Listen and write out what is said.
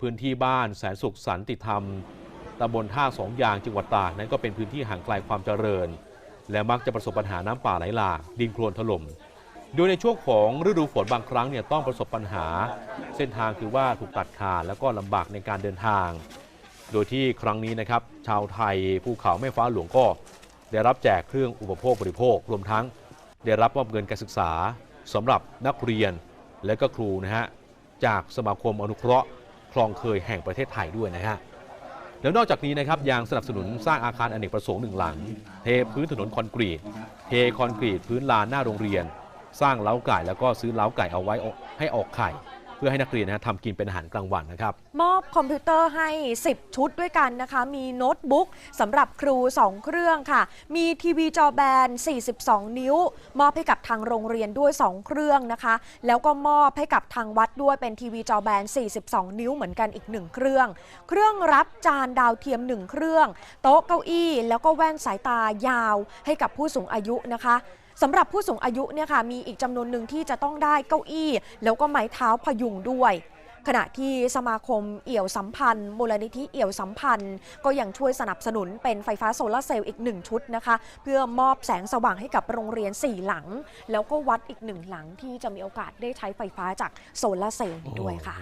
พื้นที่บ้านแสนสุขสันติธรรมตำบลท่าสองยางจังหวัดตากนั้นก็เป็นพื้นที่ห่างไกลความเจริญ และมักจะประสบปัญหาน้ำป่าไหลหลากดินโคลนถล่มโดยในช่วงของฤดูฝนบางครั้งเนี่ยต้องประสบปัญหา เส้นทางคือว่าถูกตัดขาดแล้วก็ลำบากในการเดินทาง โดยที่ครั้งนี้นะครับ ชาวไทยภูเขาแม่ฟ้าหลวงก็ ได้รับแจกเครื่องอุปโภคบริโภค รวมทั้ง ได้รับมอบเงินการศึกษาสำหรับนักเรียนและก็ครูนะฮะจากสมาคมอนุเคราะห์ ลองเคยแห่งประเทศไทยด้วยนะฮะแล้วนอกจากนี้นะครับยังสนับสนุนสร้างอาคารอเนกประสงค์หนึ่งหลัง เทพื้นถนนคอนกรีต เทคอนกรีตพื้นลานหน้าโรงเรียน สร้างเล้าไก่แล้วก็ซื้อเล้าไก่เอาไว้ให้ออกไข่ เพื่อให้นักเรียนนะทำกินเป็นอาหารกลางวันนะครับ มอบคอมพิวเตอร์ให้ 10 ชุดด้วยกันนะคะ มีโน้ตบุ๊กสำหรับครู 2 เครื่องค่ะ มีทีวีจอแบน 42 นิ้ว มอบให้กับทางโรงเรียนด้วย 2 เครื่องนะคะ แล้วก็มอบให้กับทางวัดด้วยเป็นทีวีจอแบน 42 นิ้วเหมือนกันอีก 1 เครื่อง เครื่องรับจานดาวเทียม 1 เครื่อง โต๊ะเก้าอี้ แล้วก็แว่นสายตายาวให้กับผู้สูงอายุนะคะ สำหรับผู้สูงอายุเนี่ยค่ะมีอีกจำนวนหนึ่งที่จะต้องได้เก้าอี้ แล้วก็ไม้เท้าพยุงด้วยขณะที่สมาคมเอี่ยวสัมพันธ์ มูลนิธิเอี่ยวสัมพันธ์ ก็ยังช่วยสนับสนุนเป็นไฟฟ้าโซลาเซลล์อีกหนึ่งชุดนะคะ เพื่อมอบแสงสว่างให้กับโรงเรียน 4 หลัง แล้วก็วัดอีกหนึ่งหลังที่จะมีโอกาสได้ใช้ไฟฟ้าจากโซลาเซลล์นี้ด้วยค่ะ